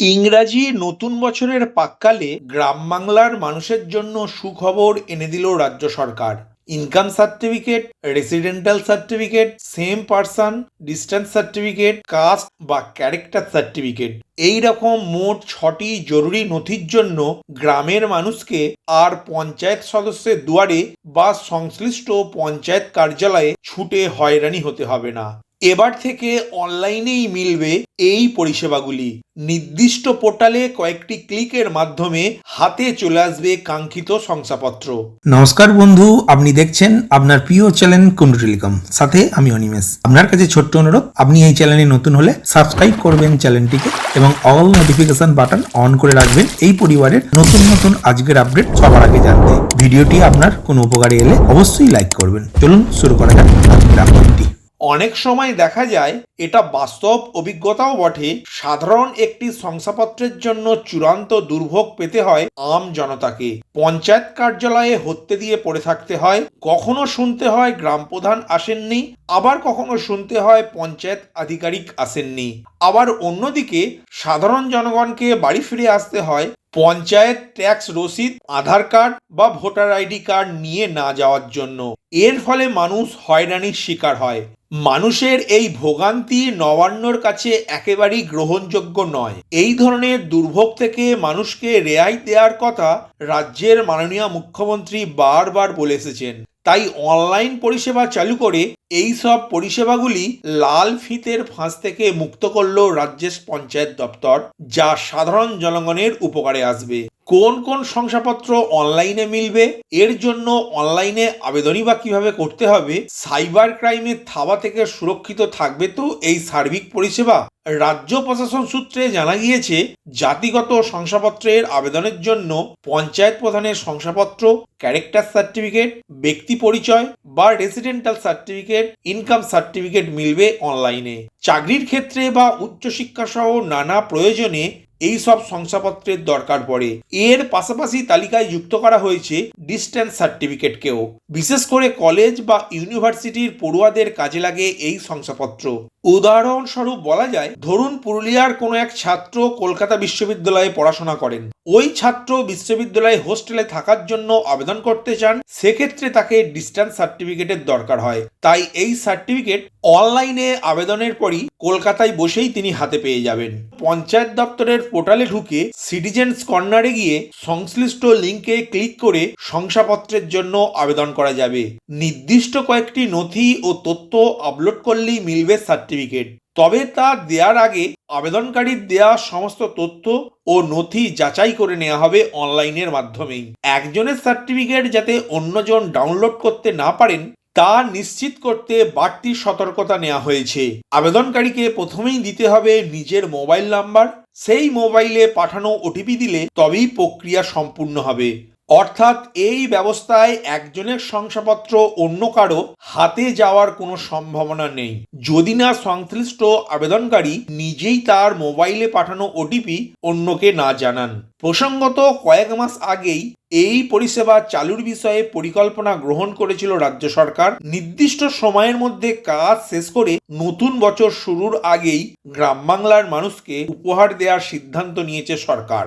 ইংরাজি নতুন বছরের প্রাক্কালে গ্রাম বাংলার মানুষের জন্য সুখবর এনে দিল রাজ্য সরকার। Income certificate residential certificate same person distance certificate caste বা ক্যারেক্টার সার্টিফিকেট এই রকম মোট ছটি জরুরি নথির জন্য গ্রামের মানুষকে আর পঞ্চায়েত সদস্যের দুয়ারে বা সংশ্লিষ্ট পঞ্চায়েত কার্যালয়ে ছুটে হয়রানি হতে হবে না। এবার থেকে অনলাইনেই মিলবে এই পরিষেবাগুলি। নির্দিষ্ট পোর্টালে কয়েকটি ক্লিকের মাধ্যমে হাতে চলে আসবে কাঙ্ক্ষিত শংসাপত্র। নমস্কার বন্ধু, আপনি দেখছেন আপনার প্রিয় চ্যানেল কুন্ডু টেলিকম সাথে আমি অনিমেষ। আপনার কাছে ছোট্ট অনুরোধ, আপনি এই চ্যানেলে নতুন হলে সাবস্ক্রাইব করবেন চ্যানেলটিকে এবং অল নোটিফিকেশন বাটন অন করে রাখবেন এই পরিবারের নতুন নতুন আজকের আপডেট সবার আগে জানতে। ভিডিওটি আপনার কোনো উপকারে এলে অবশ্যই লাইক করবেন। চলুন শুরু করা যাক আজকের আপডেটটি। অনেক সময় দেখা যায় এটা বাস্তব অভিজ্ঞতাও বটে। সাধারণ একটি শংসাপত্রের জন্য চূড়ান্ত দুর্ভোগ পেতে হয় আম জনতাকে। পঞ্চায়েত কার্যালয়ে হত্যে দিয়ে পড়ে থাকতে হয়, কখনো শুনতে হয় গ্রাম প্রধান আসেননি, আবার কখনো শুনতে হয় পঞ্চায়েত আধিকারিক আসেননি। আবার অন্যদিকে সাধারণ জনগণকে বাড়ি ফিরে আসতে হয় পঞ্চায়েত ট্যাক্স রসিদ, আধার কার্ড বা ভোটার আইডি কার্ড নিয়ে না যাওয়ার জন্য। এর ফলে মানুষ হয়রানির শিকার হয়। মানুষের এই ভোগান্তি নবান্নর কাছে একেবারেই গ্রহণযোগ্য নয়। এই ধরনের দুর্ভোগ থেকে মানুষকে রেহাই দেওয়ার কথা রাজ্যের মাননীয় মুখ্যমন্ত্রী বারবার বলে এসেছেন। তাই অনলাইন পরিষেবা চালু করে এই সব পরিষেবাগুলি লাল ফিতের ফাঁস থেকে মুক্ত করল রাজ্যের পঞ্চায়েত দপ্তর, যা সাধারণ জনগণের উপকারে আসবে। কোন কোন শংসাপত্র অনলাইনে মিলবে? এর জন্য অনলাইনে আবেদনই বা কীভাবে করতে হবে? সাইবার ক্রাইমের থাবা থেকে সুরক্ষিত থাকবে তো এই সার্বিক পরিষেবা? রাজ্য প্রশাসন সূত্রে জানা গিয়েছে, জাতিগত শংসাপত্রের আবেদনের জন্য পঞ্চায়েত প্রধানের শংসাপত্র, ক্যারেক্টার সার্টিফিকেট, ব্যক্তি পরিচয় বা রেসিডেন্টাল সার্টিফিকেট, ইনকাম সার্টিফিকেট মিলবে অনলাইনে। চাকরির ক্ষেত্রে বা উচ্চশিক্ষা সহ নানা প্রয়োজনে এই সব শংসাপত্রের দরকার পড়ে। এর পাশাপাশি তালিকায় যুক্ত করা হয়েছে ডিস্টেন্স সার্টিফিকেটকেও বিশেষ করে কলেজ বা ইউনিভার্সিটির পড়ুয়াদের কাজে লাগে এই শংসাপত্র। উদাহরণস্বরূপ বলা যায়, ধরুন পুরুলিয়ার কোনো এক ছাত্র কলকাতা বিশ্ববিদ্যালয়ে পড়াশোনা করেন। ওই ছাত্র বিশ্ববিদ্যালয়ে হোস্টেলে থাকার জন্য আবেদন করতে চান, সেক্ষেত্রে তাকে ডিস্টেন্স সার্টিফিকেটের দরকার হয়। তাই এই সার্টিফিকেট অনলাইনে আবেদনের পরই কলকাতায় বসেই তিনি হাতে পেয়ে যাবেন। পঞ্চায়েত দপ্তরের পোর্টালে ঢুকে সিটিজেন্স কর্নারে গিয়ে সংশ্লিষ্ট লিঙ্কে ক্লিক করে শংসাপত্রের জন্য আবেদন করা যাবে। নির্দিষ্ট কয়েকটি নথি ও তথ্য আপলোড করলেই মিলবে সার্টিফিকেট তবে তা দেওয়ার আগে আবেদনকারীর দেওয়া সমস্ত তথ্য ও নথি যাচাই করে নেওয়া হবে অনলাইনের মাধ্যমেই। একজনের সার্টিফিকেট যাতে অন্যজন ডাউনলোড করতে না পারেন তা নিশ্চিত করতে বাড়তি সতর্কতা নেওয়া হয়েছে। আবেদনকারীকে প্রথমেই দিতে হবে নিজের মোবাইল নাম্বার। সেই মোবাইলে পাঠানো ওটিপি দিলে তবেই প্রক্রিয়া সম্পূর্ণ হবে। অর্থাৎ এই ব্যবস্থায় একজনের শংসাপত্র অন্য কারও হাতে যাওয়ার কোনো সম্ভাবনা নেই। যদি না সংশ্লিষ্ট আবেদনকারী নিজেই তার মোবাইলে পাঠানো ওটিপি অন্যকে না জানান। প্রসঙ্গত কয়েক মাস আগেই এই পরিষেবা চালুর বিষয়ে পরিকল্পনা গ্রহণ করেছিল রাজ্য সরকার। নির্দিষ্ট সময়ের মধ্যে কাজ শেষ করে নতুন বছর শুরুর আগেই গ্রাম বাংলার মানুষকে উপহার দেওয়ার সিদ্ধান্ত নিয়েছে সরকার।